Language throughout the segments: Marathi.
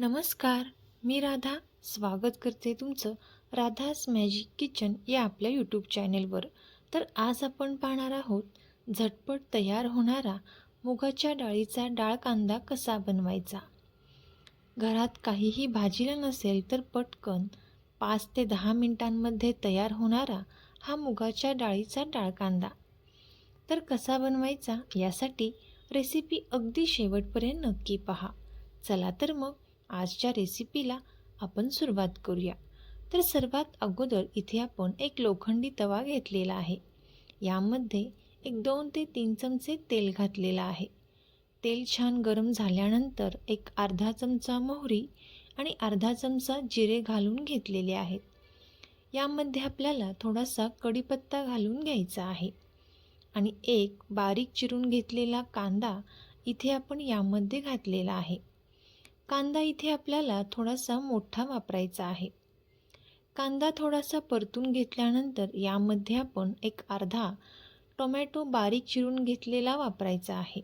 नमस्कार मी राधा. स्वागत करते तुमचं राधास मॅजिक किचन या आपल्या यूट्यूब चॅनेलवर तर आज आपण पाहणार आहोत झटपट तयार होणारा मुगाच्या डाळीचा डाळ कांदा कसा बनवायचा? घरात काहीही भाजीला नसेल तर पटकन पाच ते दहा मिनिटांमध्ये तयार होणारा हा मुगाच्या डाळीचा डाळ कांदा. तर कसा बनवायचा यासाठी रेसिपी अगदी शेवटपर्यंत नक्की पहा. चला तर मग आजच्या रेसिपीला आपण सुरुवात करूया. तर सर्वात अगोदर इथे आपण एक लोखंडी तवा घेतलेला आहे. यामध्ये एक दोन ते तीन चमचे तेल घातलेलं आहे. तेल छान गरम झाल्यानंतर एक अर्धा चमचा मोहरी आणि अर्धा चमचा जिरे घालून घेतलेले आहेत. यामध्ये आपल्याला थोडासा कढीपत्ता घालून घ्यायचा आहे. आणि एक बारीक चिरून घेतलेला कांदा इथे आपण यामध्ये घातलेला आहे. कांदा इथे आपल्याला थोडासा मोठा वापरायचा आहे. कांदा थोडासा परतून घेतल्यानंतर यामध्ये आपण एक अर्धा टोमॅटो बारीक चिरून घेतलेला वापरायचा आहे.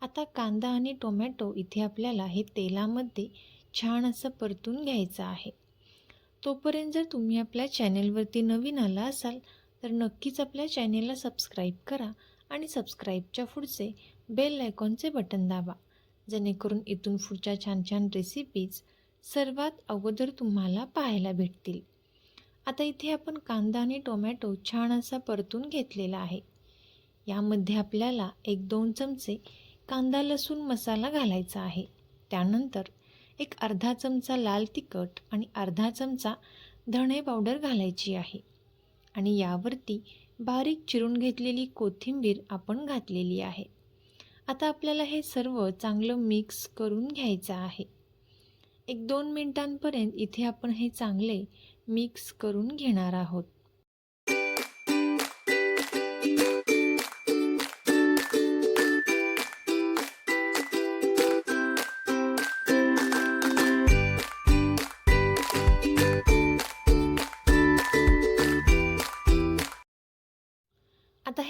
आता कांदा आणि टोमॅटो इथे आपल्याला हे तेलामध्ये छान असं परतून घ्यायचं आहे. तोपर्यंत जर तुम्ही आपल्या चॅनेलवरती नवीन आला असाल तर नक्कीच आपल्या चॅनेलला सबस्क्राईब करा आणि सबस्क्राईबच्या पुढचे बेल आयकॉनचे बटन दाबा. जेणेकरून इथून पुढच्या छान छान रेसिपीज सर्वात अगोदर तुम्हाला पाहायला भेटतील. आता इथे आपण कांदा आणि टोमॅटो छान असा परतून घेतलेला आहे. यामध्ये आपल्याला एक दोन चमचे कांदा लसूण मसाला घालायचा आहे. त्यानंतर एक अर्धा चमचा लाल तिखट आणि अर्धा चमचा धणे पावडर घालायची आहे. आणि यावरती बारीक चिरून घेतलेली कोथिंबीर आपण घातलेली आहे. आता आपल्याला हे सर्व चांगलं मिक्स करून घ्यायचं आहे. एक दोन मिनटांपर्यंत इथे आपण हे चांगले मिक्स करून घेणार आहोत.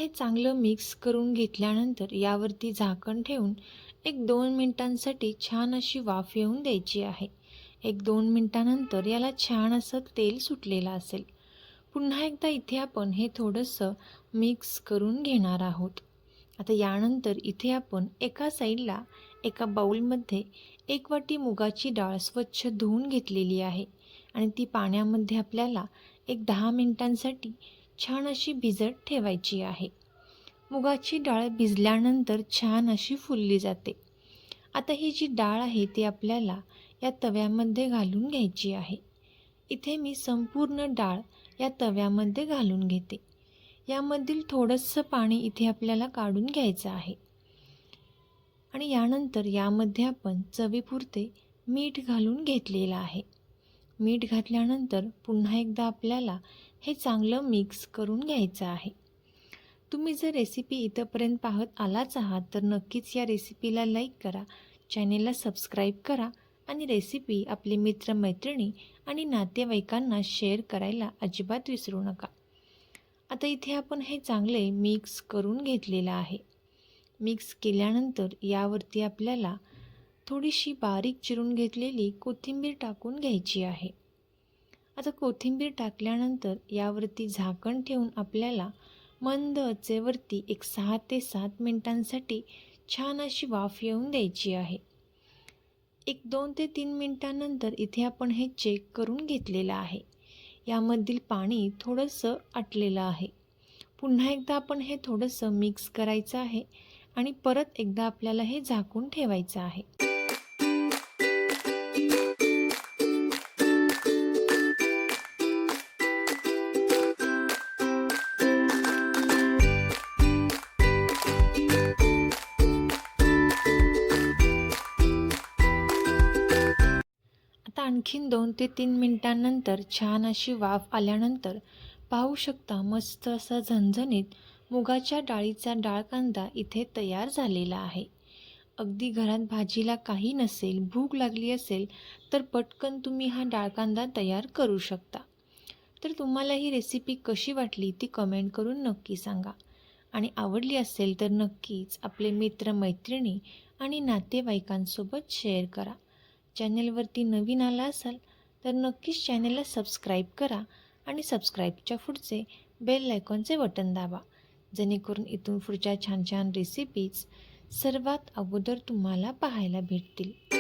हे चांगलं मिक्स करून घेतल्यानंतर यावरती झाकण ठेवून एक दोन मिनटांसाठी छान अशी वाफ येऊन द्यायची आहे. एक दोन मिनटानंतर याला छान असं तेल सुटलेलं असेल. पुन्हा एकदा इथे आपण हे थोडंसं मिक्स करून घेणार आहोत. आता यानंतर इथे आपण एका साईडला एका बाऊलमध्ये एक वाटी मुगाची डाळ स्वच्छ धुवून घेतलेली आहे. आणि ती पाण्यामध्ये आपल्याला एक दहा मिनटांसाठी छान अशी भिजत ठेवायची आहे. मुगाची डाळ भिजल्यानंतर छान अशी फुलली जाते. आता ही जी डाळ आहे ती आपल्याला या तव्यामध्ये घालून घ्यायची आहे. इथे मी संपूर्ण डाळ या तव्यामध्ये घालून घेते. यामधील थोडंसं पाणी इथे आपल्याला काढून घ्यायचं आहे. आणि यानंतर यामध्ये आपण चवीपुरते मीठ घालून घेतलेलं आहे. मीठ घातल्यानंतर पुन्हा एकदा आपल्याला हे चांगलं मिक्स करून घ्यायचं आहे. तुम्ही जर रेसिपी इथंपर्यंत पाहत आलाच आहात तर नक्कीच या रेसिपीला लाईक करा चॅनेलला सबस्क्राईब करा आणि रेसिपी आपले मित्रमैत्रिणी आणि नातेवाईकांना शेअर करायला अजिबात विसरू नका. आता इथे आपण हे चांगले मिक्स करून घेतलेलं आहे. मिक्स केल्यानंतर यावरती आपल्याला थोडीशी बारीक चिरून घेतलेली कोथिंबीर टाकून घ्यायची आहे. आता कोथिंबीर टाकल्यानंतर यावरती झाकण ठेवून आपल्याला मंद अचेवरती एक सहा ते सात मिनटांसाठी छान अशी वाफ येऊन द्यायची आहे. एक दोन ते तीन मिनटानंतर इथे आपण हे चेक करून घेतलेलं आहे. यामधील पाणी थोडंसं आटलेलं आहे. पुन्हा एकदा आपण हे थोडंसं मिक्स करायचं आहे आणि परत एकदा आपल्याला हे झाकून ठेवायचं आहे. आणखीन दोन ते तीन मिनटांनंतर छान अशी वाफ आल्यानंतर पाहू शकता मस्त असा झणझणीत मुगाच्या डाळीचा डाळ कांदा इथे तयार झालेला आहे. अगदी घरात भाजीला काही नसेल भूक लागली असेल तर पटकन तुम्ही हा डाळ कांदा तयार करू शकता. तर तुम्हाला ही रेसिपी कशी वाटली ती कमेंट करून नक्की सांगा. आणि आवडली असेल तर नक्कीच आपले मित्रमैत्रिणी आणि नातेवाईकांसोबत शेअर करा. चॅनेलवरती नवीन आला असाल तर नक्कीच चॅनेलला सबस्क्राईब करा आणि सबस्क्राईबच्या पुढचे बेल आयकॉनचे बटन दाबा. जेणेकरून इथून पुढच्या छान छान रेसिपीज सर्वात अगोदर तुम्हाला पाहायला भेटतील.